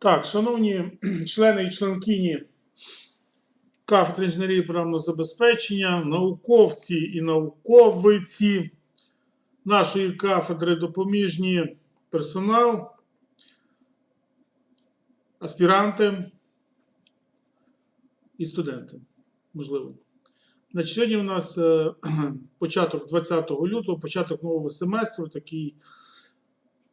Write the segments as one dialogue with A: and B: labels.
A: Так, шановні члени і членкині кафедри інженерії програмного забезпечення, науковці і науковиці нашої кафедри, допоміжні персонал, аспіранти і студенти, можливо. Значить, сьогодні у нас е, початок 20 лютого, початок нового семестру, такий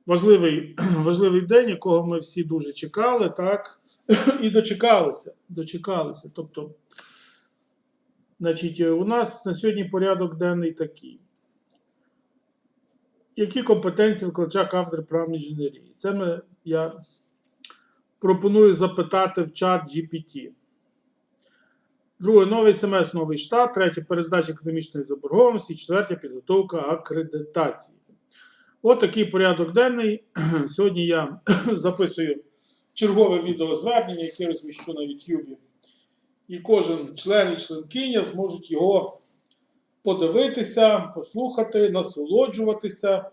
A: важливий, важливий день, якого ми всі дуже чекали, так? І дочекалися. Дочекалися. Тобто, значить, у нас на сьогодні порядок денний такий. Які компетенції викладача кафедри правної інженерії? Це ми, я пропоную запитати в чат GPT. Друге, новий семестр, новий штат. Третє перездача економічної заборгованості. Четверте підготовка акредитації. От такий порядок денний. Сьогодні я записую чергове відеозвернення, яке розміщу на YouTube. І кожен член і членкиня зможуть його подивитися, послухати, насолоджуватися.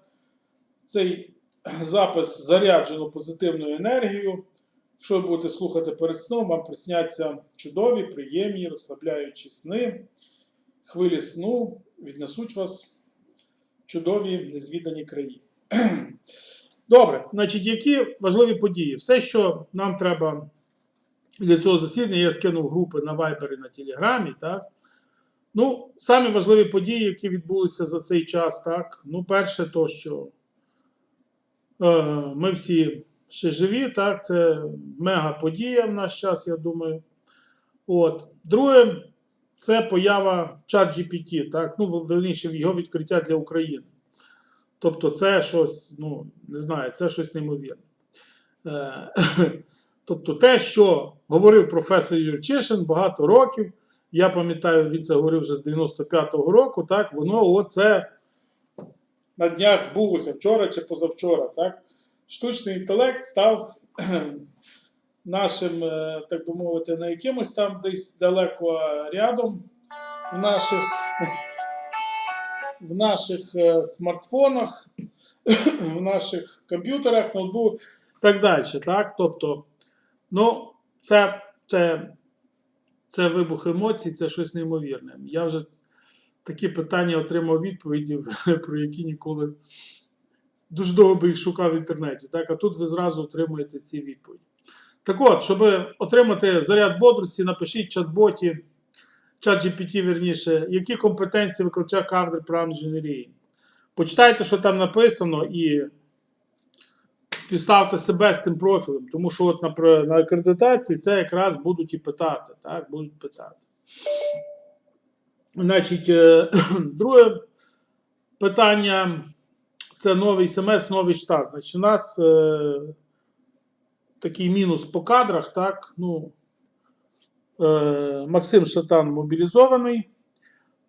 A: Цей запис заряджено позитивною енергією. Якщо ви будете слухати перед сном, вам присняться чудові, приємні, розслабляючі сни. Хвилі сну віднесуть вас чудові незвідані краї. Добре, значить, які важливі події? Все, що нам треба для цього засідання, я скинув групи на Viber і на Телеграмі. Так? Ну, самі важливі події, які відбулися за цей час, так. Ну, перше, то, що е, ми всі ще живі, так, це мега подія в наш час, я думаю. От. Друге, це поява ChatGPT, так, ну, верніше, його відкриття для України. Тобто, це щось, ну, не знаю, це щось неймовірне. Е, тобто, те, що говорив професор Юрчишин багато років, я пам'ятаю, він це говорив вже з 95-го року, так, воно оце на днях збулося вчора чи позавчора. Так? Штучний інтелект став нашим, е, так би мовити, не якимось там десь далеко рядом в наших, в наших е, смартфонах, в наших комп'ютерах, ноутбуках так далі. Так? Тобто, ну, це, це, це вибух емоцій, це щось неймовірне. Я вже такі питання отримав відповіді, про які ніколи дуже довго би їх шукав в інтернеті. Так? А тут ви зразу отримуєте ці відповіді. Так от, щоб отримати заряд бодрості, напишіть чат-боті, чат GPT, верніше, які компетенції викладача кафедри прав інженерії. Почитайте, що там написано, і співставте себе з тим профілем. Тому що от на, на акредитації це якраз будуть і питати. Так? Будуть питати. Значить, е, друге питання це новий семестр, новий штат. Значить, у нас е, такий мінус по кадрах, так? Ну, е, Максим Шатан мобілізований.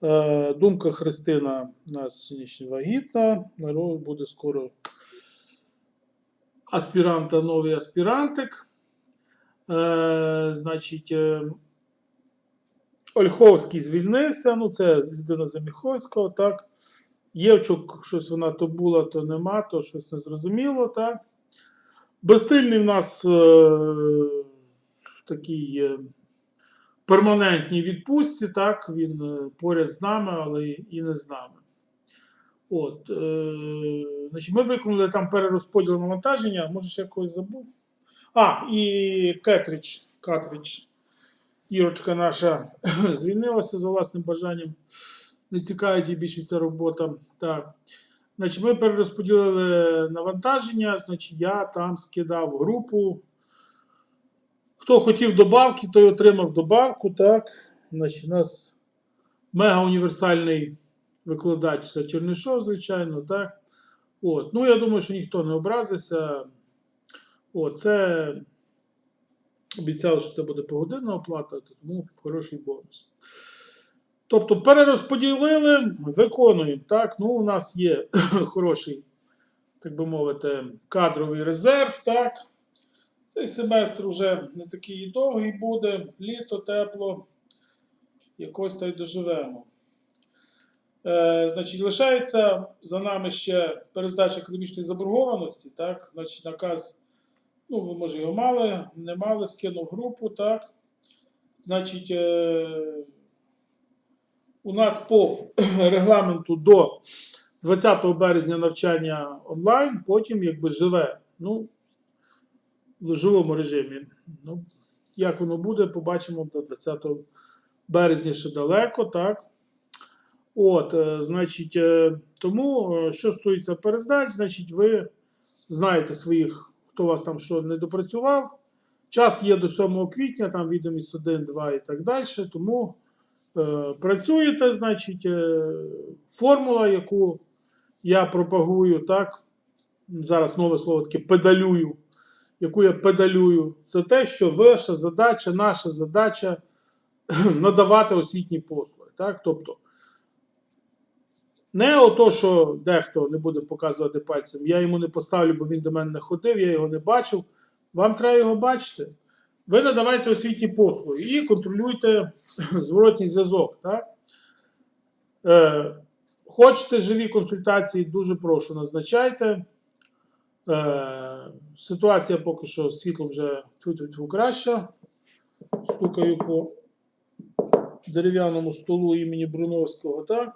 A: Е, Думка Христина у нас сьогодні вагітна. Народ буде скоро аспіранта, новий аспірантик. Е, значить, е, Ольховський звільнився. Ну, це людина Заміховського, так. Євчук, щось вона то була, то нема, то щось незрозуміло, так. Безстильний в нас е, такий е, перманентній відпустці, так, він е, поряд з нами, але і не з нами. От, е, значить, Ми виконали там перерозподіл навантаження, може ще якогось забув. А, і Кетрич, Катрич, Ірочка наша звільнилася за власним бажанням. Не цікавить її більше ця робота. Так. Значить, ми перерозподілили навантаження, значить, я там скидав групу. Хто хотів добавки, той отримав добавку. Так. Значить, у нас мега універсальний викладач це Чернишов, звичайно. так. От. Ну, я думаю, що ніхто не образився. От, це обіцяли, що це буде погодинна оплата, тому хороший бонус. Тобто перерозподілили, виконуємо. Так, ну у нас є хороший, так би мовити, кадровий резерв. так. Цей семестр вже не такий і довгий буде, літо, тепло, якось та й доживемо. Е, значить, лишається за нами ще перездача економічної заборгованості, так, значить, наказ Ну, ви може його мали, не мали, скинув групу, так. Значить, е, у нас по регламенту до 20 березня навчання онлайн, потім якби живе. Ну, в живому режимі. Ну, як воно буде, побачимо до 20 березня ще далеко, так. От, е, значить, е, тому, е, що стосується перездач, значить, ви знаєте своїх, хто вас там що не допрацював. Час є до 7 квітня, там відомість 1, 2 і так далі. Тому працюєте, значить, е, формула, яку я пропагую, так, зараз нове слово таке педалюю, яку я педалюю, це те, що ваша задача, наша задача надавати освітні послуги. Так? Тобто, не ото, що дехто не буде показувати пальцем, я йому не поставлю, бо він до мене не ходив, я його не бачив. Вам треба його бачити. Ви надавайте освітні послуги і контролюйте зворотній зв'язок. Е, хочете живі консультації, дуже прошу, назначайте. Е, ситуація поки що з світлом вже тьфу-тьфу-тьфу краща. Стукаю по дерев'яному столу імені Бруновського. Так?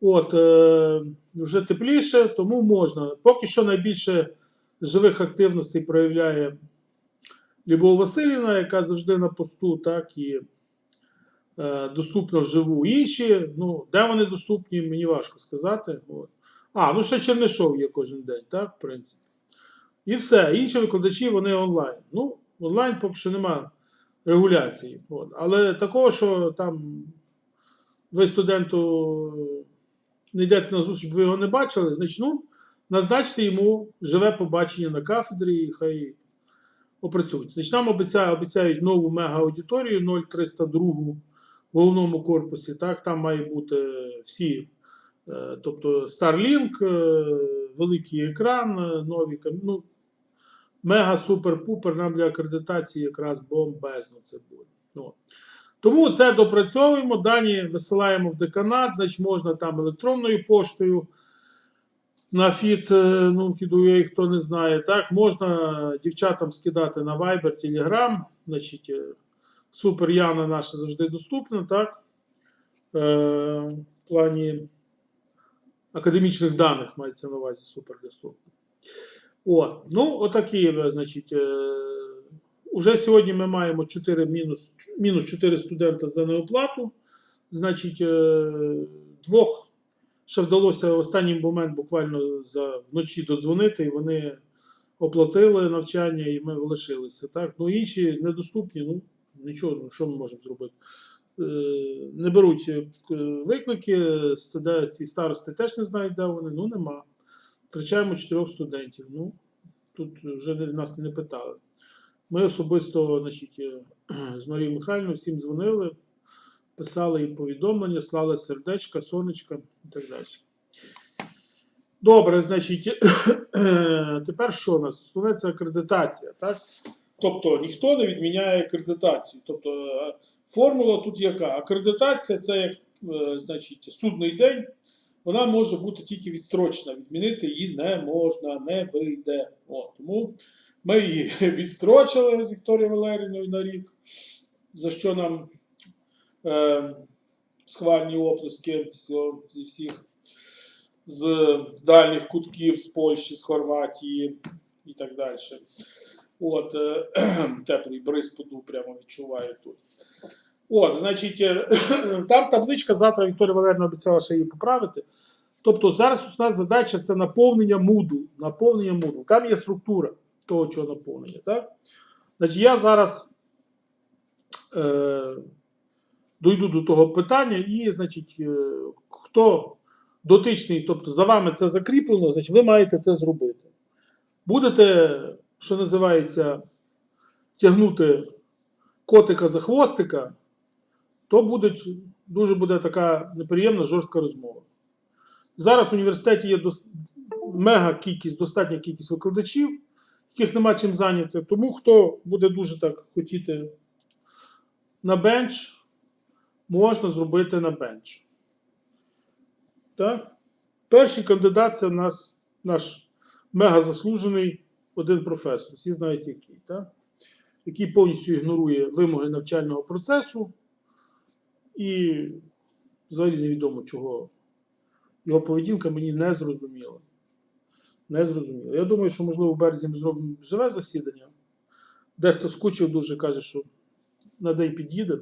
A: От, е, вже тепліше, тому можна. Поки що найбільше живих активностей проявляє Любов Васильівна, яка завжди на посту, так і е, доступна вживу. Інші, ну, де вони доступні, мені важко сказати. От. А, ну ще Чернишов є кожен день, так, в принципі. І все. Інші викладачі вони онлайн. Ну, онлайн поки що немає регуляції. От. Але такого, що там ви студенту не йдете на зустріч, ви його не бачили, значить, ну, назначте йому живе побачення на кафедрі і хай опрацюють. Значить, нам обіцяють, обіцяють нову мега-аудиторію 0302 в головному корпусі. Так, там має бути всі, е, тобто Starlink, е, великий екран, е, нові ну, мега супер-пупер. Нам для акредитації якраз бомбезно це буде. Ну, тому це допрацьовуємо. Дані висилаємо в деканат, значить можна там електронною поштою. На фіт, е, ну, кидую, хто не знає, так, можна дівчатам скидати на Viber, Telegram, значить, е, супер Яна наша завжди доступна, так, е, в плані академічних даних мається на увазі супер доступна. От, ну, отакі, е, значить, е, уже сьогодні ми маємо 4 мінус, мінус 4 студента за неоплату, значить, е, двох ще вдалося в останній момент буквально за вночі додзвонити, і вони оплатили навчання, і ми лишилися. Так? Ну, інші недоступні, ну нічого, ну, що ми можемо зробити? Е, Не беруть е, виклики, ці старости теж не знають, де вони, ну нема. Втрачаємо чотирьох студентів. Ну, тут вже нас не питали. Ми особисто, значить, е, з Марією Михайлівною всім дзвонили, писали їм повідомлення, слали сердечка, сонечка і так далі. Добре, значить, тепер що у нас? Основне це акредитація, так? Тобто ніхто не відміняє акредитацію. Тобто е, формула тут яка? Акредитація це як е, значить, судний день, вона може бути тільки відстрочена. Відмінити її не можна, не вийде. О, тому ми її відстрочили з Вікторією Валерійовною на рік, за що нам е, схвальні оплески зі всіх з дальніх кутків, з Польщі, з Хорватії і так далі. От, е, теплий бриз поду прямо відчуваю тут. От, значить, е, там табличка завтра Вікторія Валерійовна обіцяла ще її поправити. Тобто зараз у нас задача це наповнення муду. Наповнення муду. Там є структура того, чого наповнення. Так? Значить, я зараз е, дойду до того питання, і, значить, е, хто дотичний, тобто за вами це закріплено, значить ви маєте це зробити. Будете, що називається, тягнути котика за хвостика, то буде, дуже буде така неприємна жорстка розмова. Зараз в університеті є дос- мега кількість, достатня кількість викладачів, яких нема чим зайняти. Тому хто буде дуже так хотіти на бенч, можна зробити на бенч. Так? Перший кандидат це у нас наш мега заслужений один професор, всі знають який, так? який повністю ігнорує вимоги навчального процесу, і взагалі невідомо, чого його поведінка мені не зрозуміла. Не зрозуміла. Я думаю, що, можливо, в березні ми зробимо живе засідання. Дехто скучив дуже каже, що на день під'їде.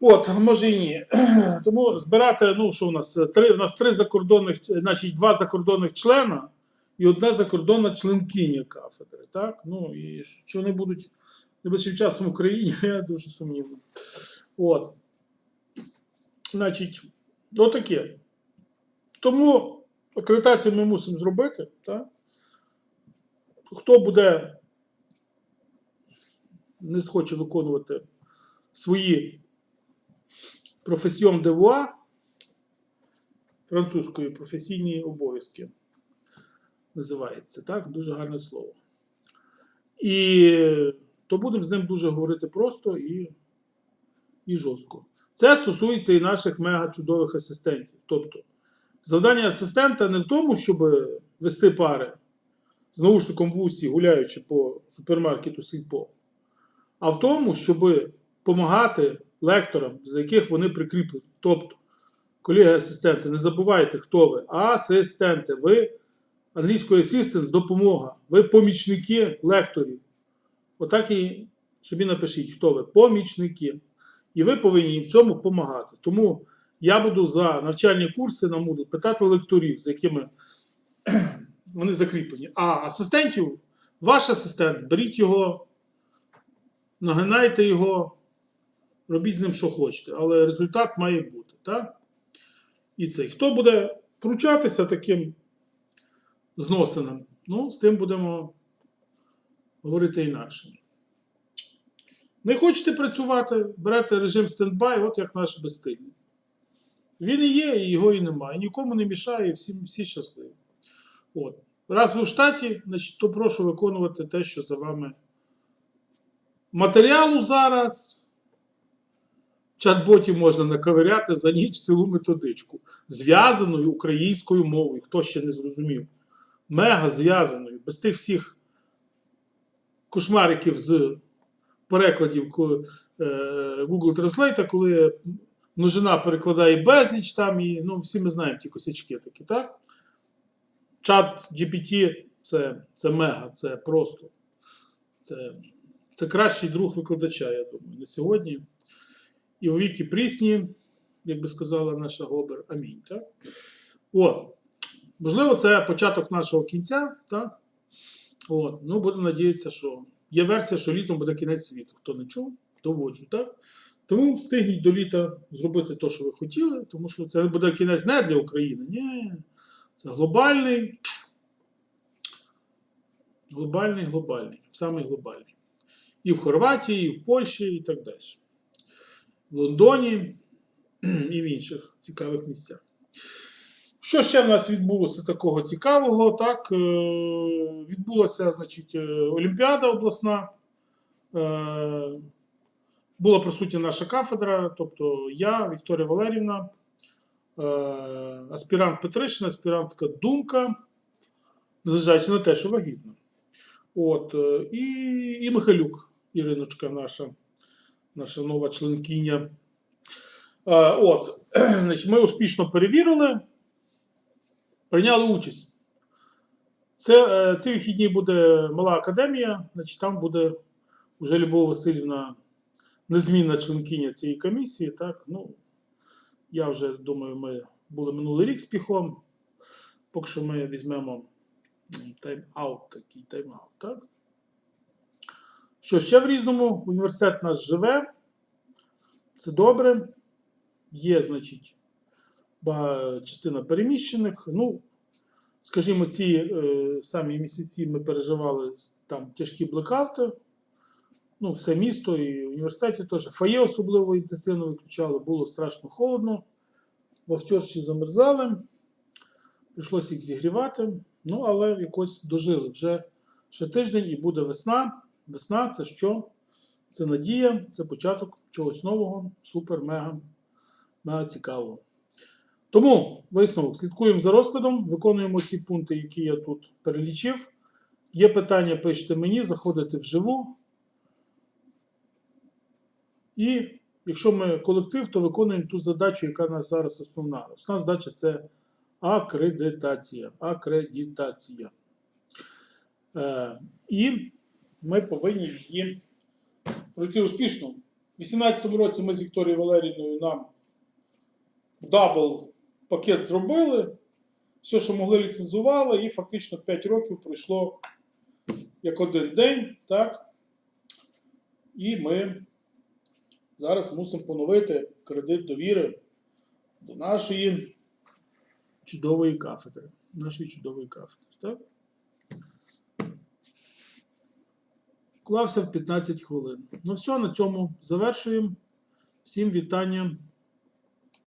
A: От, може і ні. Тому збирати, ну що у нас? Три, у нас три закордонних, значить, два закордонних члена і одна закордонна членкиня кафедри. Так? Ну, і що вони будуть найближчим часом в Україні, я дуже сумнівно. От. Значить, отаке. Тому акредитацію ми мусимо зробити. Так? Хто буде не схоче виконувати свої професіон де вуа, французької професійні обов'язки. Називається, так? Дуже гарне слово. І то будемо з ним дуже говорити просто і, і жорстко. Це стосується і наших мега чудових асистентів. Тобто, завдання асистента не в тому, щоб вести пари з наушником в вусі, гуляючи по супермаркету Сільпо, а в тому, щоб допомагати лекторам, за яких вони прикріплені. Тобто, колеги-асистенти, не забувайте, хто ви. Асистенти. Ви англійською assistance – допомога. Ви помічники лекторів. Отак і собі напишіть, хто ви. Помічники. І ви повинні їм цьому допомагати. Тому я буду за навчальні курси на Moodle питати лекторів, з якими вони закріплені. А асистентів, ваш асистент, беріть його, нагинайте його, робіть з ним, що хочете, але результат має бути. Так? І цей. Хто буде вручатися таким зносинам? Ну, з тим будемо говорити інакше. Не хочете працювати, берете режим стендбай, от як наш безстильний. Він і є, і його і немає. Нікому не мішає, всі, всі щасливі. От. Раз ви в штаті, значить, то прошу виконувати те, що за вами. Матеріалу зараз в чат-боті можна наковиряти за ніч цілу методичку, зв'язаною українською мовою, хто ще не зрозумів. Мега зв'язаною, без тих всіх кошмариків з перекладів е, Google Translate, коли множина перекладає безліч там, і ну, всі ми знаємо ті косячки такі, так? Чат GPT це, це мега, це просто. Це, це кращий друг викладача, я думаю, на сьогодні. І у віки прісні, як би сказала наша Гобер, амінь. Так? От. Можливо, це початок нашого кінця. Так? От. Ну, будемо надіятися, що є версія, що літом буде кінець світу. Хто не чув, доводжу. Так? Тому встигніть до літа зробити те, що ви хотіли, тому що це буде кінець не для України. Ні. Це глобальний. Глобальний, глобальний, самий глобальний. І в Хорватії, і в Польщі, і так далі. В Лондоні і в інших цікавих місцях. Що ще в нас відбулося такого цікавого? Так, е, відбулася значить, е, Олімпіада обласна. Е, Була присутня наша кафедра, тобто я, Вікторія Валерівна, аспірант Петришина, аспірантка Думка, незважаючи на те, що вагітна. От, і, і Михайлюк, Іриночка, наша, наша нова членкиня. Е, От, ми успішно перевірили, прийняли участь. Це, е, ці вихідні буде мала академія, значить, там буде вже Любов Васильівна, незмінна членкиня цієї комісії. Так? Ну, я вже думаю, ми були минулий рік з піхом. Поки що ми візьмемо тайм-аут, такий тайм-аут. Так? Що ще в різному? Університет наш живе. Це добре. Є, значить, частина переміщених. Ну, скажімо, ці е, самі місяці ми переживали там тяжкі блекаути. Ну, все місто і в університеті теж. Фає особливо інтенсивно виключали, було страшно холодно. Вахтерші замерзали. Прийшлося їх зігрівати. Ну, але якось дожили. Вже ще тиждень і буде весна. Весна це що? Це надія, це початок чогось нового, супер, мега, мега цікавого. Тому висновок, слідкуємо за розкладом, виконуємо ці пункти, які я тут перелічив. Є питання, пишете мені, заходите вживу. І якщо ми колектив, то виконуємо ту задачу, яка у нас зараз основна. Основна задача це акредитація. Акредитація. Е, і ми повинні її пройти успішно. У 2018 році ми з Вікторією Валерійною нам дабл пакет зробили. Все, що могли, ліцензували, і фактично 5 років пройшло як один день, так? І ми зараз мусимо поновити кредит довіри до нашої чудової кафедри. Нашої чудової кафедри. Так? Вклався в 15 хвилин. Ну все, на цьому завершуємо. Всім вітання